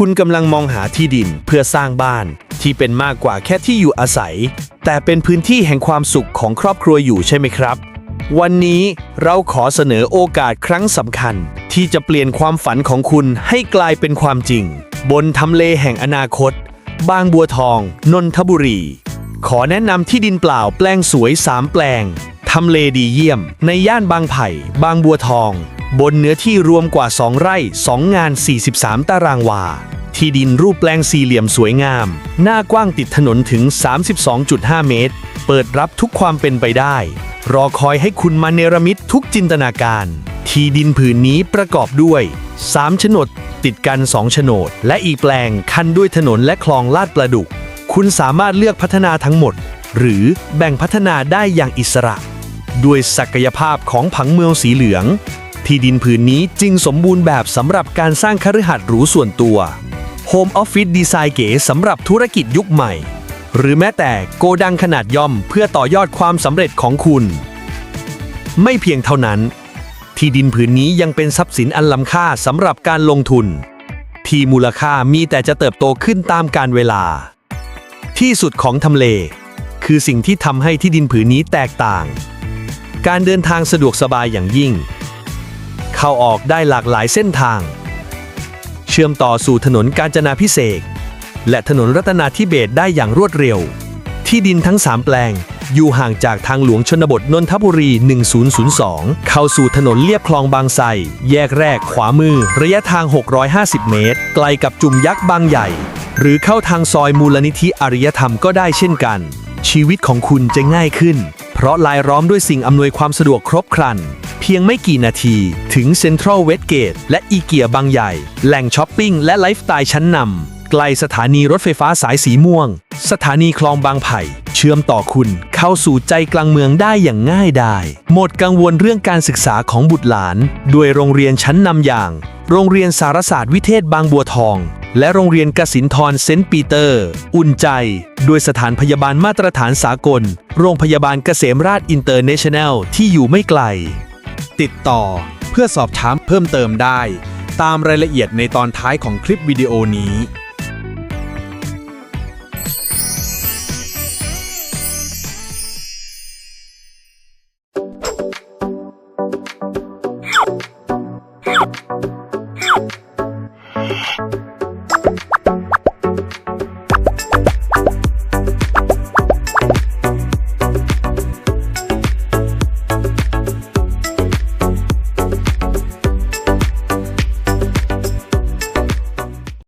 คุณกำลังมองหาที่ดินเพื่อสร้างบ้านที่เป็นมากกว่าแค่ที่อยู่อาศัย แต่เป็นพื้นที่แห่งความสุขของครอบครัวอยู่ใช่ไหมครับ วันนี้เราขอเสนอโอกาสครั้งสำคัญ ที่จะเปลี่ยนความฝันของคุณให้กลายเป็นความจริง บนทำเลแห่งอนาคต บางบัวทอง นนทบุรี ขอแนะนำที่ดินเปล่าแปลงสวย 3 แปลงทำเลดีเยี่ยม ในย่านบางไผ่ บางบัวทอง บนเนื้อที่รวมกว่า 2 ไร่ 2 งาน 43 ตารางวา ที่ดินรูปแปลงสี่เหลี่ยมสวยงาม หน้ากว้างติดถนนถึง 32.5 เมตร เปิดรับทุกความเป็นไปได้ รอคอยให้คุณมาเนรมิตทุกจินตนาการ ที่ดินผืนนี้ประกอบด้วย 3 โฉนด ติดกัน 2 โฉนด และอีกแปลงคันด้วยถนนและคลองลาดประดุก คุณสามารถเลือกพัฒนาทั้งหมด หรือแบ่งพัฒนาได้อย่างอิสระ ด้วยศักยภาพของผังเมืองสีเหลือง ที่ดินผืนนี้จึงสมบูรณ์แบบสำหรับการสร้างคฤหัสถ์หรูส่วนตัว Home Office ดีไซน์เก๋สำหรับธุรกิจยุคใหม่ หรือแม้แต่โกดังขนาดย่อมเพื่อต่อยอดความสำเร็จของคุณ ไม่เพียงเท่านั้น ที่ดินผืนนี้ยังเป็นทรัพย์สินอันล้ำค่าสำหรับการลงทุน ที่มูลค่ามีแต่จะเติบโตขึ้นตามกาลเวลา ที่สุดของทำเล คือสิ่งที่ทำให้ที่ดินผืนนี้แตกต่าง การเดินทางสะดวกสบายอย่างยิ่ง เข้าออกได้หลากหลายเส้นทาง เชื่อมต่อสู่ถนนกาญจนาพิเศษและถนนรัตนาธิเบศได้อย่างรวดเร็ว ที่ดินทั้ง 3 แปลง อยู่ห่างจากทางหลวงชนบทนนทบุรี 1002 เข้าสู่ถนนเลียบคลองบางไทรแยกแรกขวามือ ระยะทาง 650 เมตร ไกลกับจุ่มยักษ์บางใหญ่ หรือเข้าทางซอยมูลนิธิอารยธรรมก็ได้เช่นกัน ชีวิตของคุณจะง่ายขึ้น เพราะลายล้อมด้วยสิ่งอำนวยความสะดวกครบครัน เพียงไม่กี่นาที ถึงเซ็นทรัลเวสเกตและอีเกียบางใหญ่ แหล่งช้อปปิ้งและไลฟ์สไตล์ชั้นนำใกลสถานีรถไฟฟ้าสายสีม่วง สถานีคลองบางไผ่ เชื่อมต่อคุณเข้าสู่ใจกลางเมืองได้อย่างง่ายดายหมดกังวลเรื่องการศึกษาของบุตรหลาน ด้วยโรงเรียนชั้นนำอย่าง โรงเรียนสารศาสตร์วิเทศบางบัวทองและโรงเรียนกสินทรเซนต์ปีเตอร์ อุ่นใจ ด้วยสถานพยาบาลมาตรฐานสากล โรงพยาบาลเกษมราชอินเตอร์เนชั่นแนลที่อยู่ไม่ไกล ติดต่อเพื่อสอบถามเพิ่มเติมได้ ตามรายละเอียดในตอนท้ายของคลิปวิดีโอนี้